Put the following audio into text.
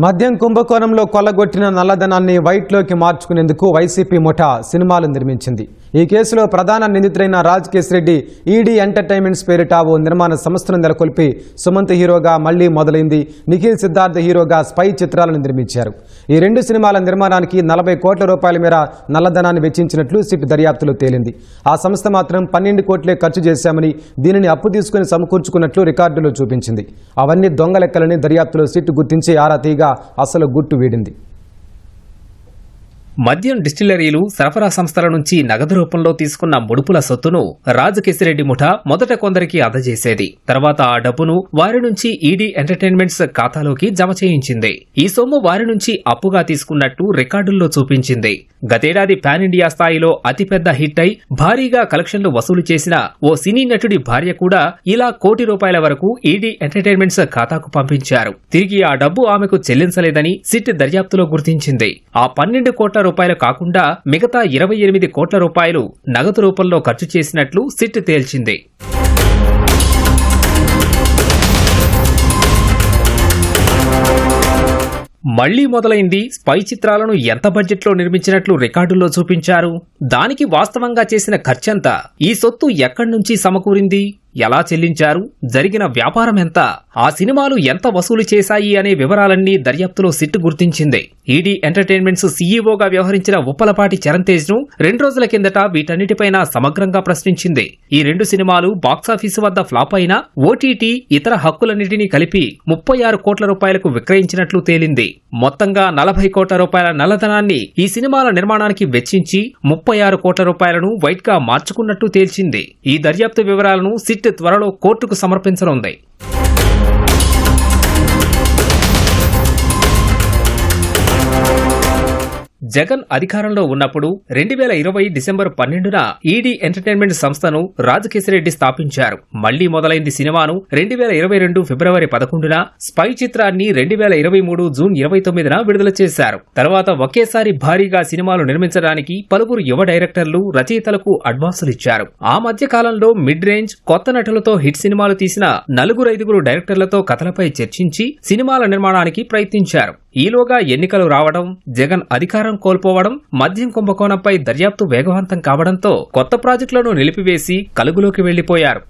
మద్యం కుంభకోణంలో కొల్లగొట్టిన నల్లధనాన్ని వైట్లోకి మార్చుకునేందుకు వైసీపీ ముఠా సినిమాలు నిర్మించింది. ఈ కేసులో ప్రధాన నిందితుడైన రాజ్ రెడ్డి ఈడీ ఎంటర్టైన్మెంట్స్ పేరిట ఓ నిర్మాణ సంస్థను నెలకొల్పి సుమంత్ హీరోగా మళ్ళీ మొదలైంది. నిఖిల్ సిద్ధార్థ్ హీరోగా స్పై చిత్రాలను నిర్మించారు. ఈ రెండు సినిమాల నిర్మాణానికి నలభై కోట్ల రూపాయల మేర నల్లధనాన్ని వెచ్చించినట్లు సిట్ దర్యాప్తులో తేలింది. ఆ సంస్థ మాత్రం పన్నెండు కోట్లే ఖర్చు చేశామని దీనిని అప్పు తీసుకుని సమకూర్చుకున్నట్లు రికార్డులో చూపించింది. అవన్నీ దొంగ లెక్కలని దర్యాప్తులో సిట్ గుర్తించి ఆరా తీగా అసలు గుట్టు వీడింది. మద్యం డిస్టిలరీలు సరఫరా సంస్థల నుంచి నగదు రూపంలో తీసుకున్న ముడుపుల సొత్తును రాజకేశిరెడ్డి ముఠా మొదట కొందరికి అందజేసేది. తర్వాత ఆ డబ్బును వారి నుంచి ఈడీ ఎంటర్టైన్మెంట్స్ ఖాతాలోకి జమ చేయించింది. ఈ సొమ్ము వారి నుంచి అప్పుగా తీసుకున్నట్టు రికార్డుల్లో చూపించింది. గతేడాది పాన్ ఇండియా స్థాయిలో అతిపెద్ద హిట్ అయి భారీగా కలెక్షన్లు వసూలు చేసిన ఓ సినీ నటుడి భార్య కూడా ఇలా కోటి రూపాయల వరకు ఈడీ ఎంటర్టైన్మెంట్స్ ఖాతాకు పంపించారు. తిరిగి ఆ డబ్బు ఆమెకు చెల్లించలేదని సిట్ దర్యాప్తులో గుర్తించింది. ఆ పన్నెండు కోట్ల రూపాయలు కాకుండా మిగతా ఇరవై ఎనిమిది కోట్ల రూపాయలు నగదు రూపంలో ఖర్చు చేసినట్లు సిట్ తేల్చింది. మళ్ళీ మొదలైంది స్పై చిత్రాలను ఎంత బడ్జెట్లో నిర్మించినట్లు రికార్డుల్లో చూపించారు? దానికి వాస్తవంగా చేసిన ఖర్చంతా ఈ సొత్తు ఎక్కడి నుంచి సమకూరింది? ఎలా చెల్లించారు? జరిగిన వ్యాపారం ఎంత? ఆ సినిమాలు ఎంత వసూలు చేశాయి అనే వివరాలన్నీ దర్యాప్తులో సిట్ గుర్తించింది. ఈడీ ఎంటర్టైన్మెంట్స్ సీఈఓగా వ్యవహరించిన ఉప్పలపాటి చరణ్తేజ్ను రెండు రోజుల కిందట వీటన్నిటిపైన సమగ్రంగా ప్రశ్నించింది. ఈ రెండు సినిమాలు బాక్సాఫీసు వద్ద ఫ్లాప్ అయినా ఓటీటీ ఇతర హక్కులన్నిటినీ కలిపి ముప్పై ఆరు కోట్ల రూపాయలకు విక్రయించినట్లు తేలింది. మొత్తంగా నలభై కోట్ల రూపాయల నల్లధనాన్ని ఈ సినిమాల నిర్మాణానికి వెచ్చించి ముప్పై ఆరు కోట్ల రూపాయలను వైట్గా మార్చుకున్నట్టు తేల్చింది. ఈ దర్యాప్తు వివరాలను సిట్ త్వరలో కోర్టుకు సమర్పించనుంది. జగన్ అధికారంలో ఉన్నప్పుడు రెండు వేల ఇరవై డిసెంబర్ పన్నెండున ఈడీ ఎంటర్టైన్మెంట్ సంస్థను రాజకేశిరెడ్డి స్థాపించారు. మళ్ళీ మొదలైంది సినిమాను రెండు వేల ఇరవై రెండు ఫిబ్రవరి పదకొండున స్పై చిత్రాన్ని రెండు వేల ఇరవై మూడు జూన్ ఇరవై తొమ్మిదిన విడుదల చేశారు. తర్వాత ఒకేసారి భారీగా సినిమాలు నిర్మించడానికి పలువురు యువ డైరెక్టర్లు రచయితలకు అడ్వాన్సులు ఇచ్చారు ఆ మధ్య కాలంలో మిడ్ రేంజ్ కొత్త నటులతో హిట్ సినిమాలు తీసిన నలుగురు ఐదుగురు డైరెక్టర్లతో కథలపై చర్చించి సినిమాల నిర్మాణానికి ప్రయత్నించారు. ఈలోగా ఎన్నికలు రావడం జగన్ అధికారం కోల్పోవడం మద్యం కుంభకోణంపై దర్యాప్తు వేగవంతం కావడంతో కొత్త ప్రాజెక్టులను నిలిపివేసి కలుగులోకి వెళ్ళిపోయారు